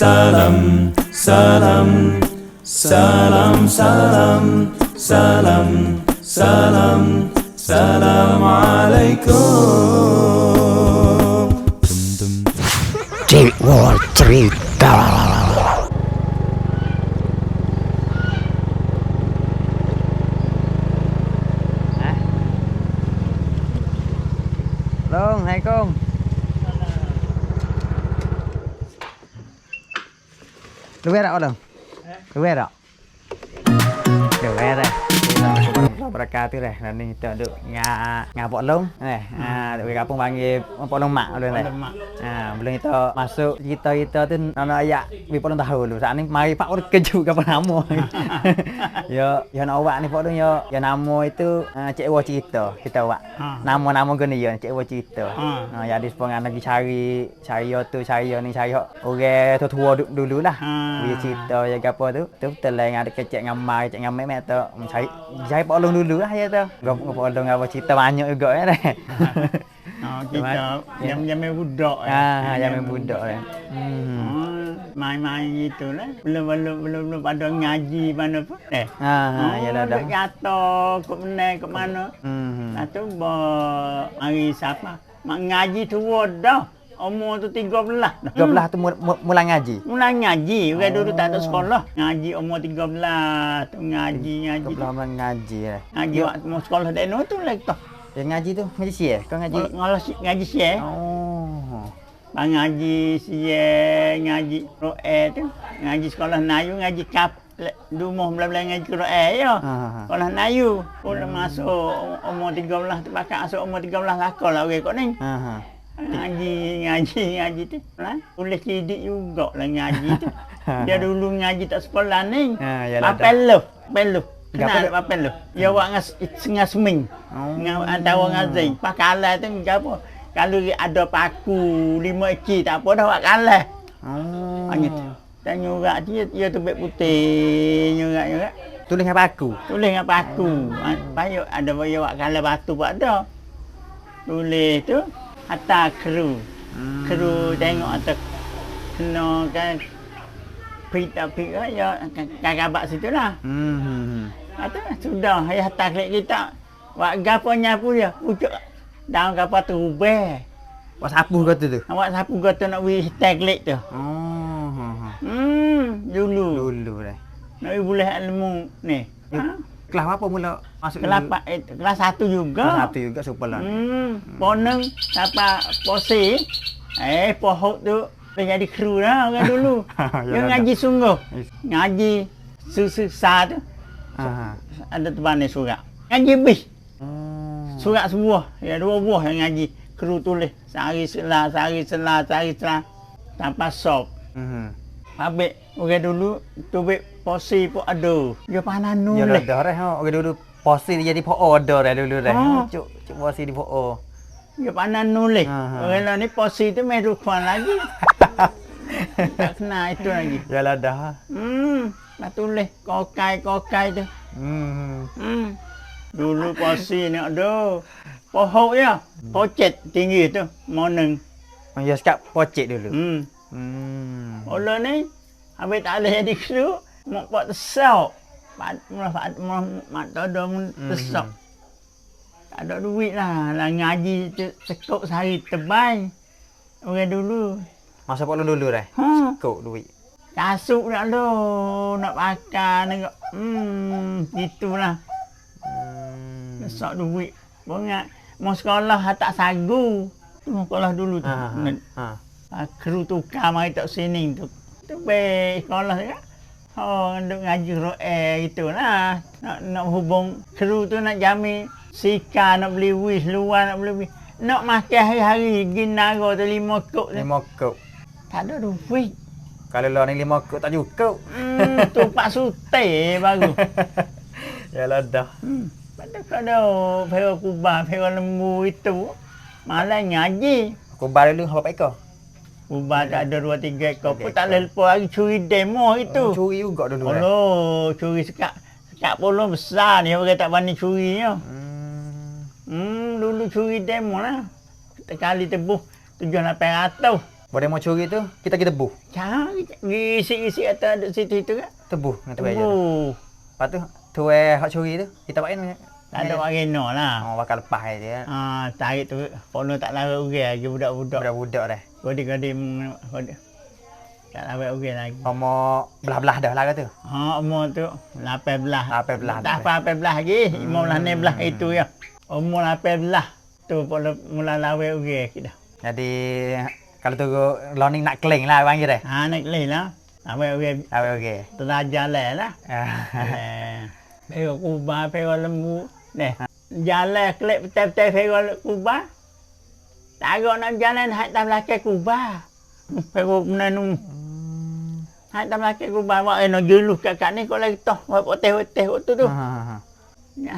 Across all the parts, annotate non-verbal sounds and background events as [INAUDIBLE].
Salam, salam, salam, salam, salam, salam, salam alaikum. War cerita. Luar tak, Long? Luar tak? Berkat tu dah. Nanti kita duduk ngah ngah Pok Long. Eh, ha, duk kampung panggil Pok Long Mak dulu dah. Ha, belum kita masuk cerita-cerita tu nak ayak bi Pok Long tahu dulu. Saat ni mari Pak Ur keju ke apa nama. ya, ya nak awak ni Pok Long ya. Ya nama itu uh, Cik Ewa cerita. Kita awak. Nama-nama guna ya Cik Ewa cerita. Ha, jadi sepanjang lagi cari cari yo tu, cari yo ni, cari yo orang tua-tua du- dulu lah. Dia cerita ya apa tu. Tu betul lah yang ada kecek ngamai, cek ngamai mek tu. Cari cari Pok Long dulu lah ya tu. Gap Pok Long apa cerita banyak juga ya. dah. [LAUGHS] Ha, kita Ya. yang zaman budak. Ah, yang main budak eh. Hmm. Ha, main-main gitu lah. Belum belum belum belum pada ngaji mana pun. Eh. Ah, ya dah dah. Kata kok menang kok mana. Hmm. Nah tu ba hari siapa? Mak ngaji tua dah. Umur tu 13 dah. 12 tu mul- mul- mulai ngaji. Mulai ngaji. Orang dulu tak ada sekolah. Ngaji umur 13. Tu ngaji, ngaji. 12 mulai ngaji eh. Ngaji waktu mau sekolah dah no tu lah kita. Yang ngaji tu ngaji siye. Kau ngaji. Ngaji ngaji siap. Oh. Bang ngaji siye, ngaji Quran tu. Ngaji sekolah Nayu, ngaji kap Dumah belah-belah ngaji Quran ya. Ha. Sekolah Nayu. Pun masuk umur 13 tu bakal masuk umur 13 lakon lah orang kau ni. Ha ha. Ngaji, ngaji, ngaji tu. Lah, boleh sidik juga lah ngaji tu. [LAUGHS] Dia dulu ngaji tak sekolah ni. Ha, yalah papel lu. Gapo Kenal tu? tak papel lu? Ya awak ngas setengah seming. Oh. Ngau antara ngazai. Pak kalah tu gapo? Kalau ada paku lima eki tak apa dah awak kalah. Oh. Hanya tu. Dan nyurak dia, dia tu beg putih, nyurak-nyurak. Tulis dengan paku. Tulis dengan paku. Ha, Payuk ada baya awak kalah batu pun ada. Tulis tu, atas kru. Hmm. Kru tengok atas kena kan pit pit ya kakak situ lah. Hmm. hmm, hmm. Kata sudah ya atas klik kita. Wak gapo nyapu dia, pucuk daun gapo tu ubah. Wak sapu kau tu. Awak sapu kata nak wi taglik tu. Oh. Ha ha. Hmm, dulu. Dulu dah. Nak boleh ilmu ni. Ha? Kelas apa mula masuk Kelas pa- eh, kelas satu juga. Kelas satu juga super lah. Hmm, poneng siapa posi. Eh, pohok tu dia jadi kru lah orang [LAUGHS] dulu. Ya Dia dah, ngaji sungguh. Ngaji susah tu. Ha ha. Ada teman ni surat. Ngaji bis. Oh. Surat sebuah. Ya dua buah yang ngaji. Kru tulis. Sehari selah, sehari selah, sehari selah. Tanpa sop. Hmm. Habis orang dulu tubik posi pun ada. Dia Ya dah nulis. dah dah. Orang dulu posi dia jadi po order dah dulu dah. Oh. Cuk cuk posi di po. Dia pandai nulis. Ha, ha. Orang lain ni posi tu main rukun lagi. tak kenal itu lagi. Ya lah dah. Hmm, nak tulis kokai-kokai tu. Hmm. Hmm. Dulu posi ni ada. Pohok ya. Pocet tinggi tu. Moneng. Oh, ya sekat pocet dulu. Hmm. Hmm. Ola ni habis tak ada jadi kru, mak buat tesau. Mak mak mak mak tak ada mun tesau. Tak ada duit lah. Lah ngaji sekok sehari tebal. Orang dulu. Masa pok dulu dah. Ha, Kau duit. kasut nak lo, nak makan nak hmm, gitulah. Hmm. Besar duit. Banyak. Mau sekolah tak sagu. Mau sekolah dulu tu. Ha, ha, ha. Ah, kru tukar mari tak sini tu. Tu be sekolah tu kan. Oh, duk ngaji Quran gitulah. Nak nak hubung kru tu nak jamin sika nak beli wis luar nak beli wis. Nak makan hari-hari ginara tu lima kok tu. Lima kau. Tak ada duit. Kalau lo ni lima kau tak cukup. Hmm, tu pak sute baru. [LAUGHS] Ya lah dah. Hmm. Pada kada pera kubah, pera lembu itu. Malah ngaji. Kau bar dulu apa ekor? Kubah tak ada dua tiga ekor pun tak boleh lepas lagi curi demo itu. Oh, curi juga dulu dah. Allah, curi sekat. Sekat polo besar ni orang tak berani curi ya. Hmm. Hmm, dulu curi demo lah. Kita kali tebuh tujuh lapan ratus. Boleh mau curi tu, kita kita tebuh. Cari isi-isi atas situ itu kan. Tebuh dengan. Oh. Lepas tu, tu eh hak curi tu, kita pakai Tak ada orang rena lah. Oh, bakal lepas dia. Ah, tarik tu pono tak lari orang lagi budak-budak. Budak-budak dah. Godi-godi godi. Tak lari orang lagi. Umur belah-belah dah lah kata. Ha, umur tu 18. 18. Tak apa 18 lagi. 15 16 itu ya. Umur 18 tu mula mula lawe orang kita. Jadi kalau tu learning nak keling lah panggil dia. Ha nak leh lah. Lawe orang Apa okey. terajar leh lah. [LAUGHS] Eh, Pero kubah, pero lembu. Neh, jalan kelip betul-betul pero kubah. Tak ada nak jalan hak tak belakang kubah. Pero menanum. Hak tak belakang kubah. Mak eh nak juluh kat kat ni kau lagi toh. Mak poteh-poteh waktu tu. Ha, ha, ha.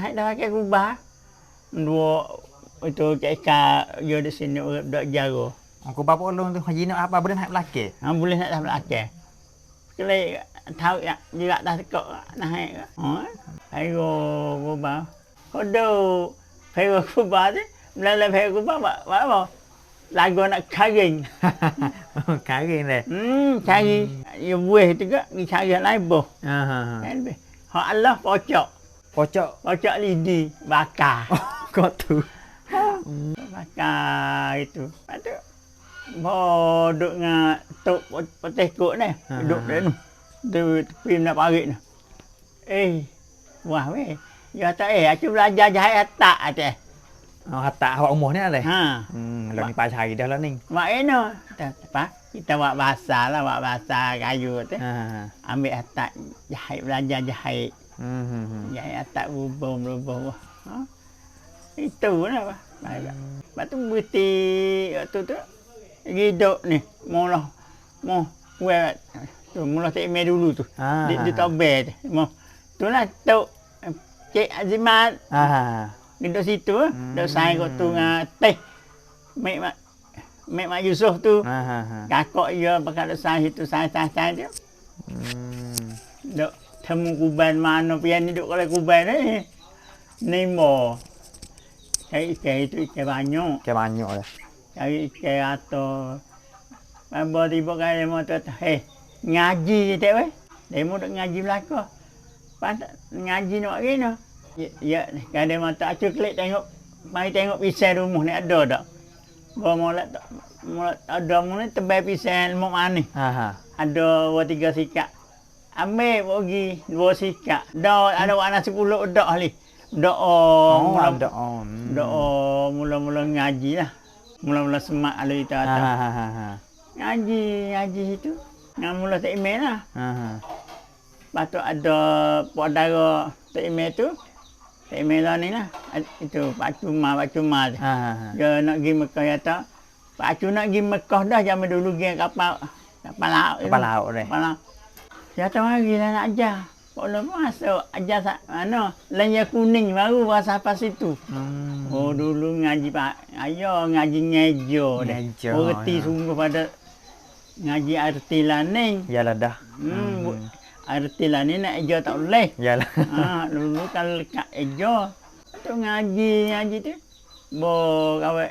Hak tak belakang kubah. Dua itu keka yo di sini dak jago. Aku bapa ulung tu haji nak apa boleh nak belakang. Ha boleh nak belakang. Kelip tahu ya juga tak tekok naik. Ha. Ayo. Kodo pero kubah tu. Melalah pero kubah mak mak apa? Lagu nak karing. Karing dia. Hmm, cari. Ya buih tu ke, ni cari yang lain boh. Ha ha [LAUGHS] ha. Kan be. Hak Allah pocok. Pocok Pocok lidi bakar. kau tu. bakar itu. Lepas tu Bo duk dengan tok poteh kok ni. Ha, Duk ha, dia tu. Tu tepi nak parit ni. Eh, wah weh. Ya tak eh, aku belajar jahit tak ada. Oh, hatta awak umur ni ada. Ha. Hmm, lo ni pas hari dah lah ni. Mak eno. Apa? Kita buat bahasa lah, buat bahasa kayu tu. Ha ha. ha. Ambil atak jahit, belajar jahit. Hmm, hmm, hmm. Jahit atak berubah-berubah. Ha? Itu lah. Baik. Lepas tu berhenti waktu tu. Hidup ni. Mula. Mau. Tu, mula tak email dulu tu. Ah, Dia, dia tak tu. Mau. Tu lah. Tu. Cik Azimat. Ha. Duduk situ. Hmm. Duduk saing kot tu dengan teh. Mek Mak. Mek Mak Yusof tu. Ha ha ha. Kakak dia pakai duduk saing situ. Saing-saing tu. Hmm. Duk temu kuban mana pian ni duk kalau kuban ni. Ni mo. Cari ikan itu ikan banyak. Ke banyak dah. Cari ikan atau Bapa tiba kali demo tu Hei, ngaji je tak weh. Demo duk ngaji belaka. Pantas ngaji nak gini. Ya, ya demo tak acu klik tengok. Mari tengok pisau rumah ni ada tak. Bawa molat tak. Molat ada mu ni tebal pisau mau mana. Ha ha. ada dua tiga sikap. Ambil pergi dua sikap. Dah ada warna sepuluh dak ali. Dak Oh, mula on. dak oh, mula-mula ngaji lah. Mula-mula semak alu itu Ha atas. ha ha ha. ha. Ngaji, ngaji itu. Yang mula tak email lah. Ha ha. Lepas tu ada saudara tak email tu. Tak email lah ni lah. Itu Pak Cuma, Pak Cuma tu. Ha ha ha. Dia nak pergi Mekah tak. Pak Cu nak pergi Mekah dah zaman dulu pergi kapal kapal laut. Kapal laut deh. Kepala. Saya tahu lagi lah nak ajar. Kalau masuk ajar mana lanya kuning baru bahasa apa situ. Hmm. Oh dulu ngaji pak, ayo ngaji ngejo. Ngejo, reti ya. sungguh pada ngaji arti laning. Yalah dah. Hmm, bu- arti laning nak ejo tak boleh. Yalah. ha, [LAUGHS] dulu kalau lekat ejo tu ngaji ngaji tu. Bo kawe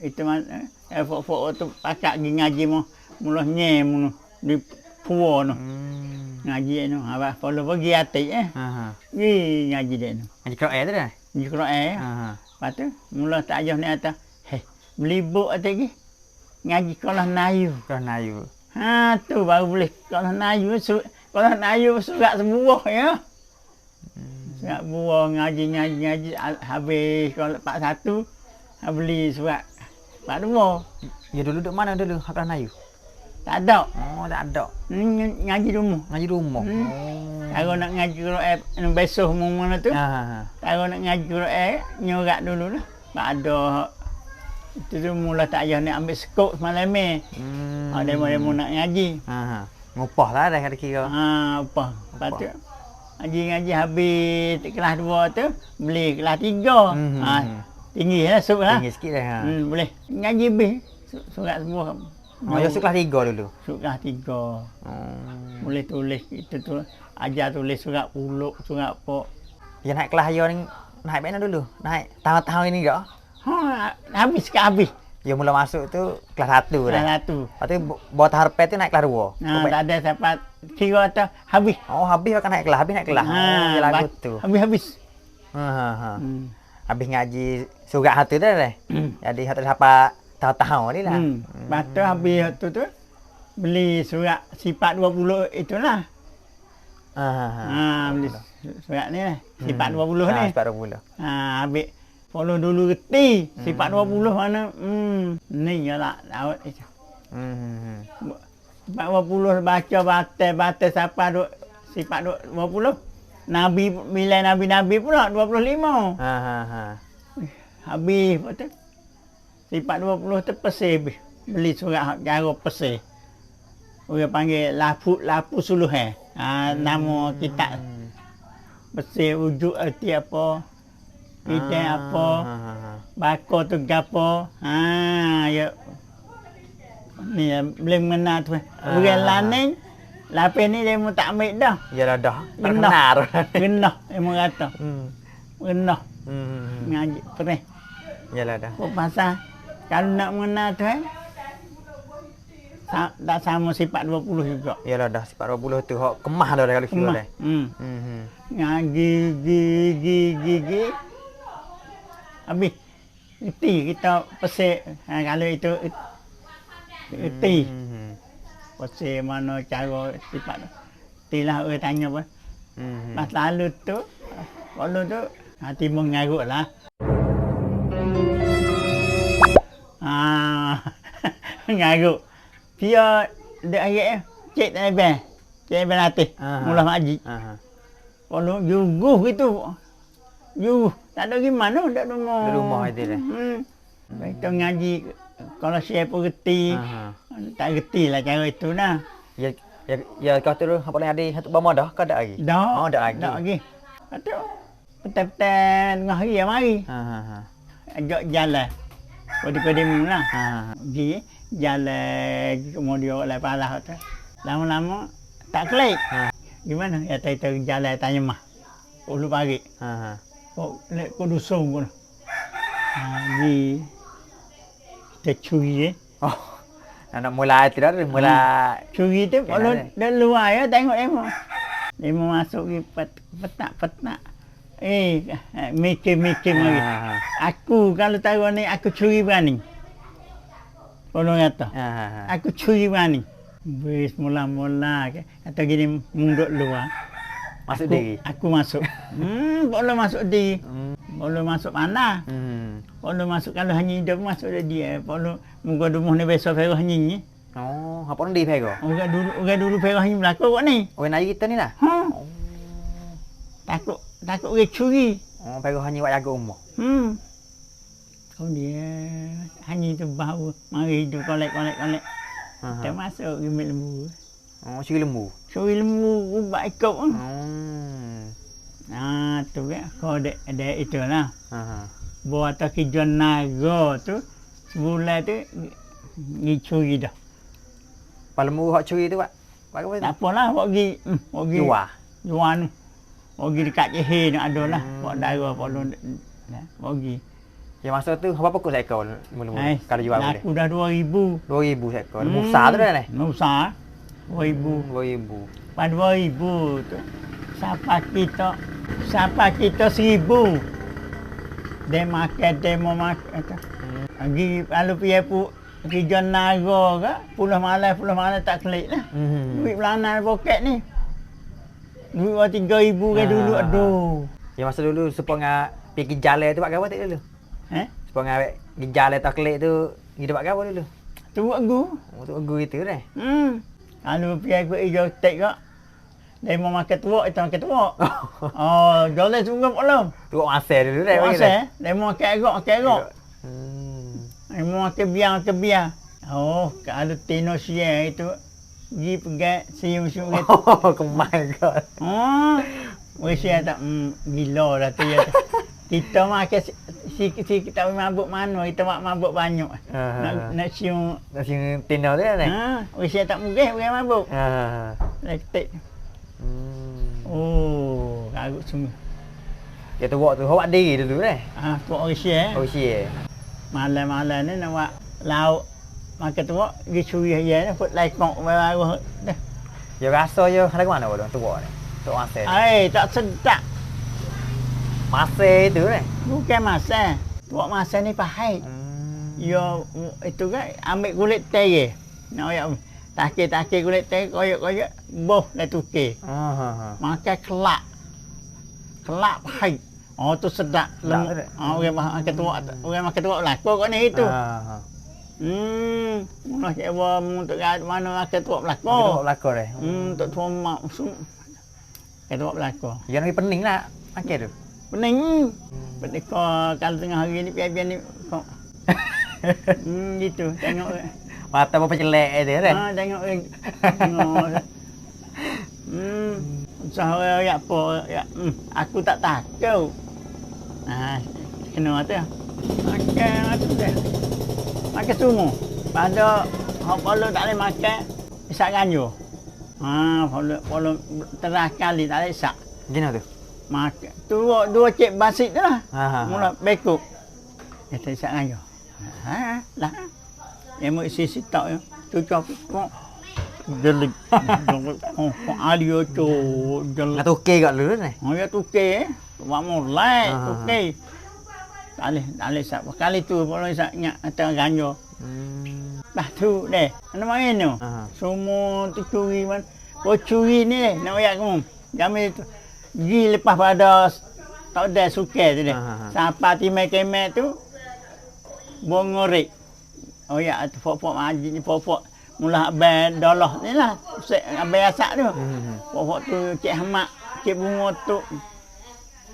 itu mana eh fok-fok tu pakak pergi ngaji mo mula nye mu di puo no. Hmm. ngaji no apa kalau pergi hati eh Ha ha. pergi ngaji dia no Ngaji kau air tu dah. di Quran eh Ha ha. lepas tu mula tak ajah ni atas heh beli buk atas lagi ngaji kalau nayu Kau nayu. ha tu baru boleh kalau nayu su kalau nayu surat sebuah ya surat buah ngaji ngaji ngaji habis kalau part satu beli surat part dua Ya dulu duk mana dulu? Hak nayu. tak ada Oh, tak ada. Hmm, ngaji rumah Ngaji rumah. Hmm. Oh. kalau nak ngaji Quran besok mana tu Ha ha. Kalau nak ngaji Quran, nyorak dulu lah. Tak ada itu tu mula tak payah nak ambil skop semalam ni. Hmm. Ha, demo-demo nak ngaji. Ha. Ngupah lah dah kata kira. Ha, apa? Lepas tu, ngaji-ngaji habis kelas dua tu, beli kelas tiga. Hmm, Ha, hmm. tinggi lah sub lah. Tinggi sikit dah. Ha. Hmm, boleh. Ngaji habis. Su- Surat semua. Oh, ya kelas tiga dulu. Surat kelas tiga. Oh. Boleh tulis itu tu. Ajar tulis surat puluk, surat apa. Ya naik kelas ayo ni naik mana dulu? Naik tahun-tahun ini enggak? Ha, habis ke habis. Dia mula masuk tu kelas 1 dah. Kelas satu. Lepas tu bawah tahap tu naik kelas 2. Ha, tak ada siapa kira tu habis. Oh, habis akan naik kelas, habis naik kelas. Ha, oh, lagu ba- tu. Habis-habis. Ha ha ha. Hmm. Habis ngaji surat hatu dah dah. Hmm. Jadi hatu siapa tahu-tahu ni lah. Hmm. Lepas tu habis tu tu beli surat sifat 20 itulah. Ha ha ha. Ha, beli surat ni lah. Sifat 20 ha, ni. Sifat 20. Ha, habis follow dulu reti. Sifat 20 mana? Hmm, ni lah dapat itu. Hmm, hmm. hmm. Sifat 20 baca batal-batal siapa duk sifat duk 20. Nabi bila nabi-nabi pula 25. Ha ha ha. Habis tu? Sifat 20 tu pesih. Beli surat hak cara pesih. Orang panggil lapu lapu suluh eh. Ha, nama kitab Hmm. pesih wujud erti apa. Kita Ah, apa. Bako tu gapo. Ha ya. Ni ya, boleh mengenal tu. Ah. Orang lain lapis ni dia tak ambil dah. Yalah dah. Genah. Terkenal. Genah emang kata. Hmm. Genah Hmm, Hmm. hmm. ngaji perih. Yalah dah. Kau pasal kalau nak mengenal tu eh, tak sama sifat 20 juga. Yalah dah sifat 20 tu hok kemah dah dah kalau kira dah. Hmm. Hmm. hmm. Ngaji, gi, gi, Habis. Iti kita pesik. Ha, kalau itu iti. Hmm. Pesik mana cara sifat tu. Itilah orang tanya pun. Hmm. Pas lalu tu, kalau tu, hati mengarut lah. Ah, mengarut. Dia, dia ayat cik tak lebih. Cik lebih latih. Aha. Mula makji. Ha ha. Kalau juguh gitu. Juguh. Tak ada gimana, ada rumah. Di rumah itu dah. Hmm. Kita ngaji, kalau siapa pun reti. Ha ha. Tak reti lah cara itu nah. Ya ya ya kau tu apa lagi ada satu bama dah kau ada lagi? Dah. Oh, dah lagi. Dah lagi. Atau petai-petai tengah hari yang mari. Ha ha ha. Ajak jalan. Kodi-kodi mula. Ha ha. ha. Pergi jalan kemudian oleh palah tu. Lama-lama tak klik. Ha. Gimana? Ya tak tahu jalan tanya mah. Ulu pagi. Ha ha. Kok lek kau dusung pun. Ha, di kita curi eh. Oh. Nak mula tu dah mula Curi tu kalau dah, luar ya tengok demo. Demo masuk ke pet, petak-petak. Eh, mikir-mikir lagi. Aku kalau tahu ni aku curi berani. Kalau kata, aku curi berani. Bis mula-mula ke, kata gini munduk luar. Masuk aku, diri. Aku masuk. hmm, boleh masuk di. Hmm. Boleh masuk mana? Hmm. Boleh masuk kalau hanya hidup masuk dia dia. Boleh muka dumuh ni besok ferah hanya ni. Oh, apa di pego? Orang dulu orang dulu ferah hanya berlaku kok ni. Orang nari kita ni lah. Ha. Takut takut orang curi. Oh, pego hanya buat jaga umur. Hmm. Kau dia hanya tu bau mari hidup kolek kolek kolek. Ha. Termasuk gimik lembu. Oh, curi lembu. Curi lembu ubat ikut. Hmm. Ah tu kan kau dek dek itulah. Ha ha. Buat atas kijuan naga tu sebulan tu gi curi dah. Pak lembu hak curi tu, Pak. Pak apa? Tak apalah buat gi hmm, buat gi Jual. jual ni. Buat gi dekat Johor nak ada lah. Hmm. Buat darah buat lu. Buat gi. Yang masa tu berapa kau seekor lembu? Eh, Kalau jual boleh. Laku dah 2000. 2000 seekor. Lembu besar tu dah ni. Lembu besar. 2000. 2000. Pada 2000 tu. Siapa kita siapa kita seribu. Dia makan, dia mau makan. tu. Hmm. Lagi kalau pergi pu kerja naga ke, puluh malam, puluh malam tak klik lah. Hmm. Duit belanan poket ni. Duit orang tiga ribu ke dulu, Ah. aduh. Yang masa dulu sepuluh ngah pergi jalan tu buat apa tak dulu? Eh? Sepuluh ngah pergi jalan tak klik tu, kita buat apa dulu? Tu buat aku. Oh, tu guru itu dah. Hmm. Kalau pergi aku hijau tek kak. Dia mau makan tuak, kita makan tuak. [LAUGHS] Oh, jalan semua belum. Tu buat masa dulu dah. Puasa panggil dah. eh? Dia mau makan agak, makan agak. Hmm. Dia mau makan biar, makan biar. Oh, kalau tino siang itu, pergi pegat siung-siung [LAUGHS] gitu. Oh, kemai kau. Oh, Mesti tak hmm, gila dah tu ya. [LAUGHS] Kita makan si, si, kita mabuk mana, kita mak mabuk banyak. Nak, nak siung. Nasi tino tu dah ni. Ha, mesti tak mungkin bukan mabuk. Ha. Lektik. Hmm. Oh, karut semua. Ya tu buat tu awak diri dulu dah. Ah, tu orang Malaysia eh. Oh, sia. Malam-malam ni nak buat lauk makan tu pergi curi ya ni put lai kok baru dah. Yo rasa yo ada mana bodoh tua ni. Masa. ni. Ai tak sedap. Masa itu ni. Bukan masa. Tuak masa ni pahit. Hmm. Yo itu kan ambil kulit teh. Nak ya takir-takir kulit teh koyak-koyak boh dah tukar. Ha ha ha. Makan kelak. Kelak pahit. Oh tu sedap. Lem-. Ah orang makan tuak orang makan tuak lah. Kau ni itu. Ha ha. Hmm, mana cik untuk kat mana makan tuak belako. Oh, belakang dia. Hmm, untuk tuak mak. Makan tuak belako. Yang pening lah. Makan tu. Pening. Pening kau kalau tengah hari ni biar-biar ni kau. [LAUGHS] hmm, gitu. Tengok. Mata berapa jelek dia kan. Ha, tengok. Tengok. Hmm. Usaha ya apa ya. Hmm, aku tak takut. Ha, kena tu. Makan tu. Makan semua. Pada hak kalau tak boleh makan, isak ganyo. Ha, kalau kalau terah kali tak boleh isak. Gimana tu? Makan. Tu dua cik basit tu lah. Ha ha. ha. Mula bekuk. Dia tak isak ganyo. Ha, lah. Yang mau isi isi tak ya. Tu cok kok. Jelik. Oh, kok alio tu. Jelik. Nak tukar kat dulu ni. Oh ya tukar eh. Buat mulai Ah. tukar. Tak boleh, tak boleh sak. Kali tu kalau sak nyak atau ganyo. Hmm. Dah tu deh. Mana main tu? Ha. Semua tu curi man. Oh curi ni deh. Nak ayat kamu. Jamil tu. Gi lepas pada tak ada suka tu deh. Ah, ah, ah. Sampai timai kemek tu. Bongorek. Oh ya, tu pok-pok majid ni pok-pok. Mula abang dolah ni lah. Abang asak tu. Hmm. Pokok tu Cik Hamak, Cik Bunga tu.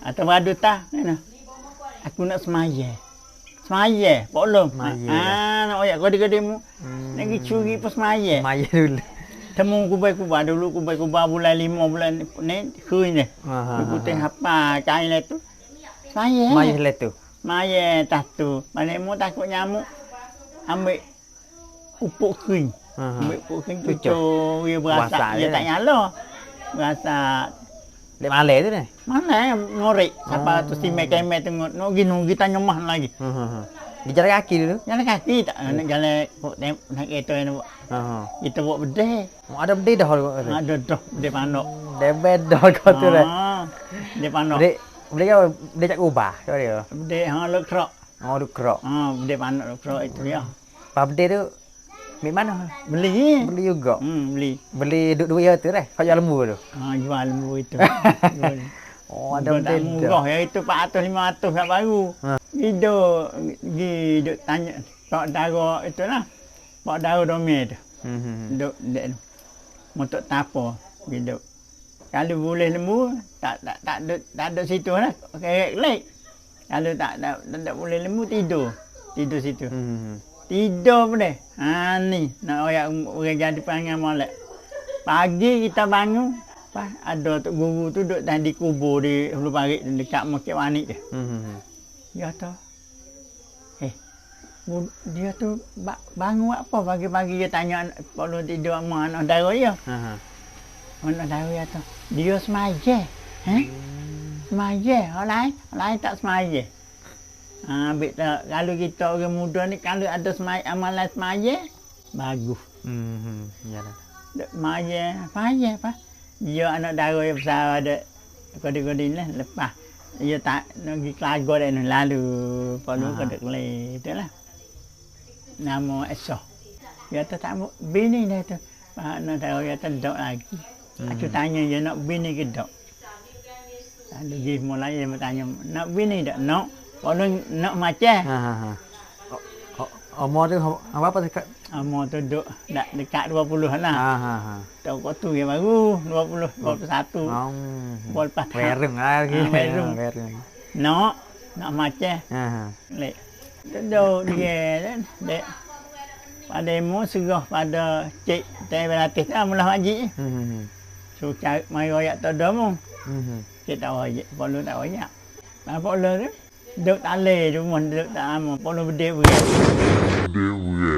Atau badu tah, mana? Aku nak semaya. Semaya, Long. Semaya. Ah, nak oyak kode-kode mu. Hmm. Nak curi pas semaya. Maya dulu. Temu kubai-kubai dulu kubai-kubai bulan lima bulan ni kui ni. Ha. Aku tengah apa kain lah tu. Semaya. Maya lah tu. Semaya tah tu. Balik mu takut nyamuk. Ambil upuk ha. Ambil upuk Cucuk. cucuk. Dia Berasak berasak. dia Dia tak nyala. Berasak. Dek malai tu ni. Mana ngorek? Siapa Oh. tu si mek kemek tengok. Nak pergi nunggu tanya mah lagi. Dia jalan kaki dulu. Jalan kaki tak nak jalan kok tem- nak kereta ni buat. Ha. Kita buat bedeh. Oh, Ada benda dah kalau kata. Ada dah bedeh panok. Beda kau tu dah. Ah, Bedeh panok. Dek, benda kau benda cak ubah kau dia. Bedeh ha lek krok. Oh, du kerok. Ha bedeh panok lek krok itu dia. Apa benda tu? Mik mana? Beli. Beli juga. Hmm beli. Beli duk duit tu dah. Kau jual lembu tu. Ha jual lembu itu. [LAUGHS] Jual. Oh, ada benda tak murah ya itu 400 500 kat baru. Ha. Hidup gi duk tanya Pak Dara itu lah. Pak Dara domi tu. Hmm. hmm, hmm. Duk dek tu. Motok tapo hidup. Kalau boleh lembu tak tak tak ada tak ada situ lah. Kerek lek. Kalau tak tak, tak, tak boleh lembu tidur. Tidur situ. Hmm, hmm. Tidur pun deh. Ha ni nak oyak orang jadi panggil molek. Pagi kita bangun Pas ada tok guru tu duduk tadi kubur di Hulu Parit dekat Masjid Wanik hmm, hmm. Dia tu. Eh. Dia tu ba- bangun apa pagi-pagi dia tanya kalau tidur sama anak dara dia. Ha. Anak dara dia tu. Dia semaja. Eh? Semaja. Orang lain, orang lain tak semaja. Ha, ambil tak, kalau kita orang muda ni kalau ada semaja, amalan semaja, bagus. Hmm. hmm. Yalah. Dek Maya, Maya apa? Dia anak dara yang besar ada kode-kode ni lah. Lepas dia tak nak pergi kelago dia ni lalu perlu Ah. kode kele itulah. Nama Esah. Dia tu tak bini dia tu. Pak anak dara dia tu dok lagi. Aku Hmm. tanya dia nak bini ke dok. Lalu dia mulai dia bertanya, nak bini tak? Nak. Kalau nak macam, Ha ha ha. Umur tu apa apa dekat? Amo tu duk dak dekat 20 lah. Ha ha ha. Tahu kau tu yang baru 20 21. Oh. Bol pas. Werung lah lagi. Ah. Werung lagi. Nak macam Ha ha. lek. Duduk dia kan. Dek. Pada mu serah pada cik teh belatis lah mula haji. Hmm. hmm, hmm. So cari mai royak tu dah mu. Hmm. hmm. Cik tak royak, polo tak royak. Apa polo tu? Duduk tak leh tu mun duduk tak lama. Polo berdek berat. do